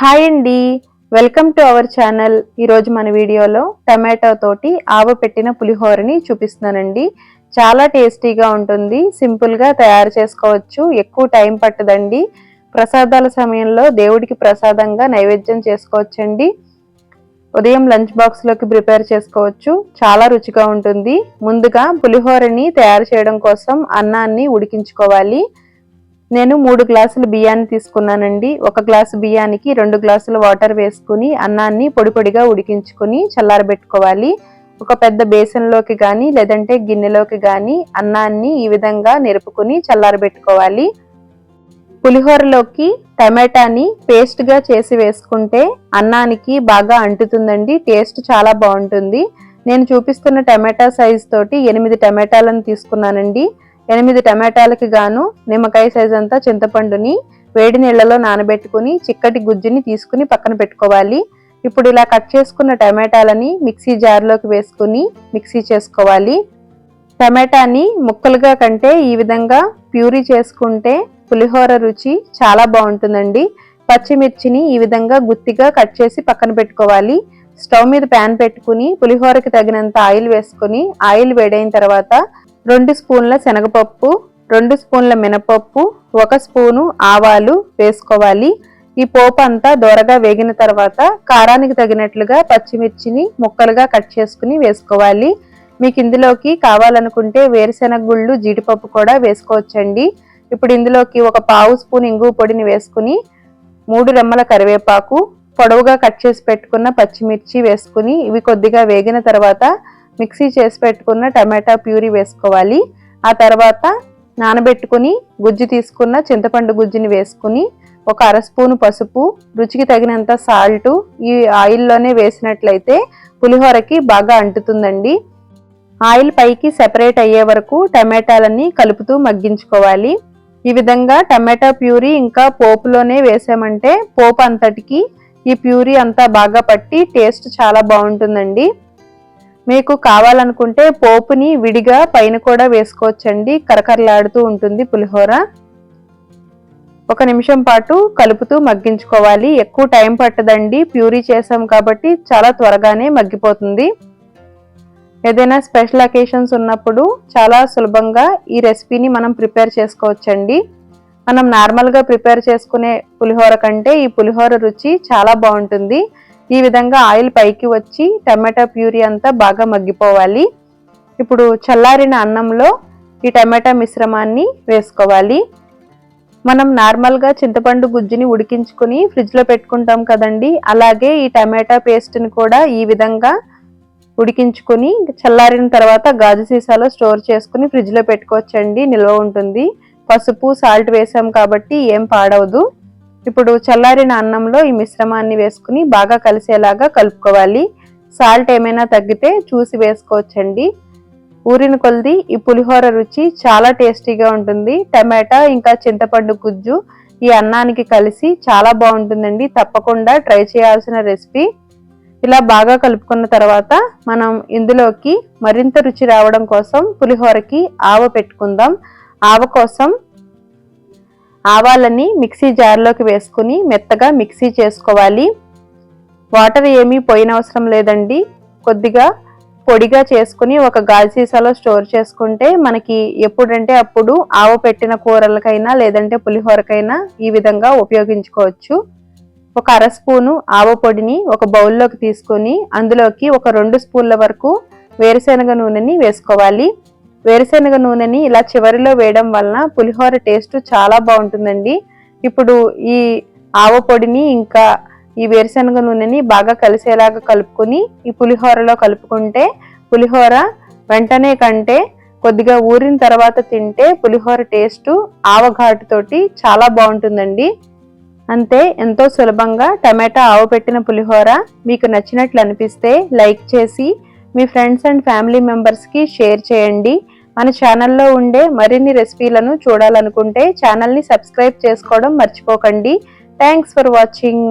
Hi అండి. Welcome to our channel. ఈరోజు మన వీడియోలో టమాటో తోటి ఆవ పెట్టిన పులిహోరని చూపిస్తున్నానండి. చాలా టేస్టీగా ఉంటుంది. సింపుల్గా తయారు చేసుకోవచ్చు. ఎక్కువ టైం పట్టదండి. ప్రసాదాల సమయంలో దేవుడికి ప్రసాదంగా నైవేద్యం చేసుకోవచ్చండి. ఉదయం లంచ్ బాక్స్లోకి ప్రిపేర్ చేసుకోవచ్చు. చాలా రుచిగా ఉంటుంది. ముందుగా పులిహోరని తయారు చేయడం కోసం అన్నాన్ని ఉడికించుకోవాలి. నేను మూడు గ్లాసులు బియ్యాన్ని తీసుకున్నానండి. ఒక గ్లాసు బియ్యానికి రెండు గ్లాసులు వాటర్ వేసుకుని అన్నాన్ని పొడి పొడిగా ఉడికించుకుని చల్లారబెట్టుకోవాలి. ఒక పెద్ద బేసన్లోకి కానీ లేదంటే గిన్నెలోకి కానీ అన్నాన్ని ఈ విధంగా నిరుపుకుని చల్లారబెట్టుకోవాలి. పులిహోరలోకి టమాటాని పేస్ట్గా చేసి వేసుకుంటే అన్నానికి బాగా అంటుతుందండి. టేస్ట్ చాలా బాగుంటుంది. నేను చూపిస్తున్న టమాటా సైజ్ తోటి ఎనిమిది టమాటాలను తీసుకున్నానండి. ఎనిమిది టమాటాలకి గాను నిమ్మకాయ సైజ్ అంతా చింతపండుని వేడి నీళ్ళలో నానబెట్టుకుని చిక్కటి గుజ్జుని తీసుకుని పక్కన పెట్టుకోవాలి. ఇప్పుడు ఇలా కట్ చేసుకున్న టమాటాలని మిక్సీ జార్లోకి వేసుకుని మిక్సీ చేసుకోవాలి. టమాటాని ముక్కలుగా కంటే ఈ విధంగా ప్యూరీ చేసుకుంటే పులిహోర రుచి చాలా బాగుంటుందండి. పచ్చిమిర్చిని ఈ విధంగా గుత్తిగా కట్ చేసి పక్కన పెట్టుకోవాలి. స్టవ్ మీద ప్యాన్ పెట్టుకుని పులిహోరకి తగినంత ఆయిల్ వేసుకుని ఆయిల్ వేడైన తర్వాత రెండు స్పూన్ల శనగపప్పు రెండు స్పూన్ల మినపప్పు ఒక స్పూను ఆవాలు వేసుకోవాలి. ఈ పోపు అంతా దోరగా వేగిన తర్వాత కారానికి తగినట్లుగా పచ్చిమిర్చిని ముక్కలుగా కట్ చేసుకుని వేసుకోవాలి. మీకు ఇందులోకి కావాలనుకుంటే వేరుశెనగ గుళ్ళు జీడిపప్పు కూడా వేసుకోవచ్చండి. ఇప్పుడు ఇందులోకి ఒక పావు స్పూన్ ఇంగు పొడిని వేసుకుని మూడు రెమ్మల కరివేపాకు పొడవుగా కట్ చేసి పెట్టుకున్న పచ్చిమిర్చి వేసుకుని ఇవి కొద్దిగా వేగిన తర్వాత మిక్సీ చేసి పెట్టుకున్న టమాటా ప్యూరీ వేసుకోవాలి. ఆ తర్వాత నానబెట్టుకుని గుజ్జు తీసుకున్న చింతపండు గుజ్జుని వేసుకుని ఒక అర స్పూను పసుపు రుచికి తగినంత సాల్ట్ ఈ ఆయిల్లోనే వేసినట్లయితే పులిహోరకి బాగా అంటుతుందండి. ఆయిల్ పైకి సెపరేట్ అయ్యే వరకు టమాటాలన్నీ కలుపుతూ మగ్గించుకోవాలి. ఈ విధంగా టమాటా ప్యూరీ ఇంకా పోపులోనే వేసామంటే పోపు అంతటికి ఈ ప్యూరీ అంతా బాగా పట్టి టేస్ట్ చాలా బాగుంటుందండి. మీకు కావాలనుకుంటే పోపుని విడిగా పైన కూడా వేసుకోవచ్చండి. కరకరలాడుతూ ఉంటుంది పులిహోర. ఒక నిమిషం పాటు కలుపుతూ మగ్గించుకోవాలి. ఎక్కువ టైం పట్టదండి. ప్యూరీ చేసాం కాబట్టి చాలా త్వరగానే మగ్గిపోతుంది. ఏదైనా స్పెషల్ అకేషన్స్ ఉన్నప్పుడు చాలా సులభంగా ఈ రెసిపీని మనం ప్రిపేర్ చేసుకోవచ్చండి. మనం నార్మల్గా ప్రిపేర్ చేసుకునే పులిహోర కంటే ఈ పులిహోర రుచి చాలా బాగుంటుంది. ఈ విధంగా ఆయిల్ పైకి వచ్చి టమాటా ప్యూరీ అంతా బాగా మగ్గిపోవాలి. ఇప్పుడు చల్లారిన అన్నంలో ఈ టమాటా మిశ్రమాన్ని వేసుకోవాలి. మనం నార్మల్గా చింతపండు గుజ్జుని ఉడికించుకుని ఫ్రిడ్జ్లో పెట్టుకుంటాం కదండి. అలాగే ఈ టమాటా పేస్ట్ని కూడా ఈ విధంగా ఉడికించుకుని చల్లారిన తర్వాత గాజు సీసాలో స్టోర్ చేసుకుని ఫ్రిడ్జ్లో పెట్టుకోవచ్చండి. నిల్వ ఉంటుంది. పసుపు సాల్ట్ వేసాం కాబట్టి ఏం పాడవదు. ఇప్పుడు చల్లారిన అన్నంలో ఈ మిశ్రమాన్ని వేసుకుని బాగా కలిసేలాగా కలుపుకోవాలి. సాల్ట్ ఏమైనా తగ్గితే చూసి వేసుకోవచ్చండి. ఊరిన కొలిది ఈ పులిహోర రుచి చాలా టేస్టీగా ఉంటుంది. టమాటా ఇంకా చింతపండు గుజ్జు ఈ అన్నానికి కలిసి చాలా బాగుంటుందండి. తప్పకుండా ట్రై చేయాల్సిన రెసిపీ. ఇలా బాగా కలుపుకున్న తర్వాత మనం ఇందులోకి మరింత రుచి రావడం కోసం పులిహోరకి ఆవ పెట్టుకుందాం. ఆవ కోసం ఆవాలని మిక్సీ జార్లోకి వేసుకుని మెత్తగా మిక్సీ చేసుకోవాలి. వాటర్ ఏమీ పోయినవసరం లేదండి. కొద్దిగా పొడిగా చేసుకుని ఒక గాజు సీసాలో స్టోర్ చేసుకుంటే మనకి ఎప్పుడంటే అప్పుడు ఆవ పెట్టిన కూరలకైనా లేదంటే పులిహోరకైనా ఈ విధంగా ఉపయోగించుకోవచ్చు. ఒక అర స్పూను ఆవ పొడిని ఒక బౌల్లోకి తీసుకొని అందులోకి ఒక రెండు స్పూన్ల వరకు వేరుశెనగ నూనెని వేసుకోవాలి. వేరుశనగ నూనెని ఇలా చివరిలో వేయడం వలన పులిహోర టేస్ట్ చాలా బాగుంటుందండి. ఇప్పుడు ఈ ఆవ పొడిని ఇంకా ఈ వేరుశనగ నూనెని బాగా కలిసేలాగా కలుపుకొని ఈ పులిహోరలో కలుపుకుంటే పులిహోర వెంటనే కంటే కొద్దిగా ఊరిన తర్వాత తింటే పులిహోర టేస్ట్ ఆవఘాటుతోటి చాలా బాగుంటుందండి. అంతే ఎంతో సులభంగా టమాటా ఆవు పెట్టిన పులిహోర మీకు నచ్చినట్లు అనిపిస్తే లైక్ చేసి మీ ఫ్రెండ్స్ అండ్ ఫ్యామిలీ మెంబర్స్కి షేర్ చేయండి. మన ఛానల్లో ఉండే మరిన్ని రెసిపీలను చూడాలనుకుంటే ఛానల్ని సబ్స్క్రైబ్ చేసుకోవడం మర్చిపోకండి. Thanks for watching.